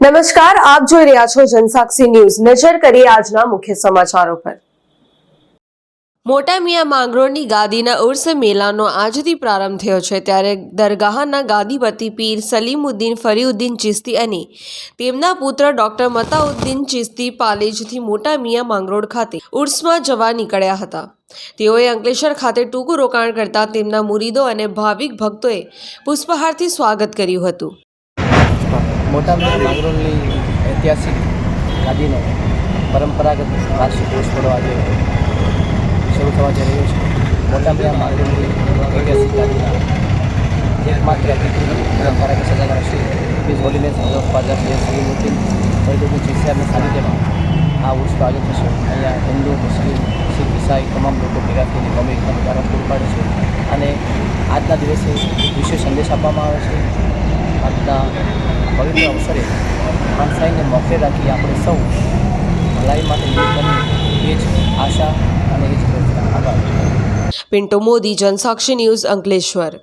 નમસ્કાર, આપ જોઈ રહ્યા છો જનસાક્ષી ન્યૂઝ. નજર કરીએ આજના મુખ્ય સમાચારો પર. મોટા મિયા માંગરોળની ગાદીના ઉર્સ મેલાનો આજથી પ્રારંભ થયો છે. ત્યારે દરગાહના ગાદીપતિ પીર સલીમુદ્દીન ફરીઉદ્દીન ચિસ્તી અને તેમના પુત્ર ડોક્ટર મતાઉદ્દીન ચિસ્તી પાલેજથી મોટા મિયા માંગરોળ ખાતે ઉર્સમાં જવા નીકળ્યા હતા. તેઓએ અંકલેશ્વર ખાતે ટૂંકું રોકાણ કરતા તેમના મુરીદો અને ભાવિક ભક્તોએ પુષ્પહારથી સ્વાગત કર્યું હતું. મોટા માંગરોળની ઐતિહાસિક ગાદીનો પરંપરાગત વાર્ષિક ઉર્સ પડો આજે શરૂ થવા જઈ રહ્યો છે. મોટા મિયા માંગરોળની ઐતિહાસિક ગાદીના એકમાત્ર પરંપરાગત સજાના શ્રી હિઝ હોલીનેસ હઝરત ખ્વાજા શ્રી મૂર્તિ ફરીદુદ્દીન ચિસ્તિયાના સાનિધ્યમાં આ ઉત્સવ આજે થશે. અહીંયા હિન્દુ, મુસ્લિમ, શીખ, ઈસાઈ તમામ લોકો ભેગા થઈને એકતાનું કારણ પૂરું પાડે છે. અને આજના દિવસે વિશેષ સંદેશ આપવામાં આવે છે. પવિત્ર અવસરે માનસાઈને મોખરે રાખી આપણે સૌ ભલાઈ માટે એ જ આશા અને એ જ પ્રાર્થના આભાર. પિન્ટો મોદી, જનસાક્ષી ન્યૂઝ અંકલેશ્વર.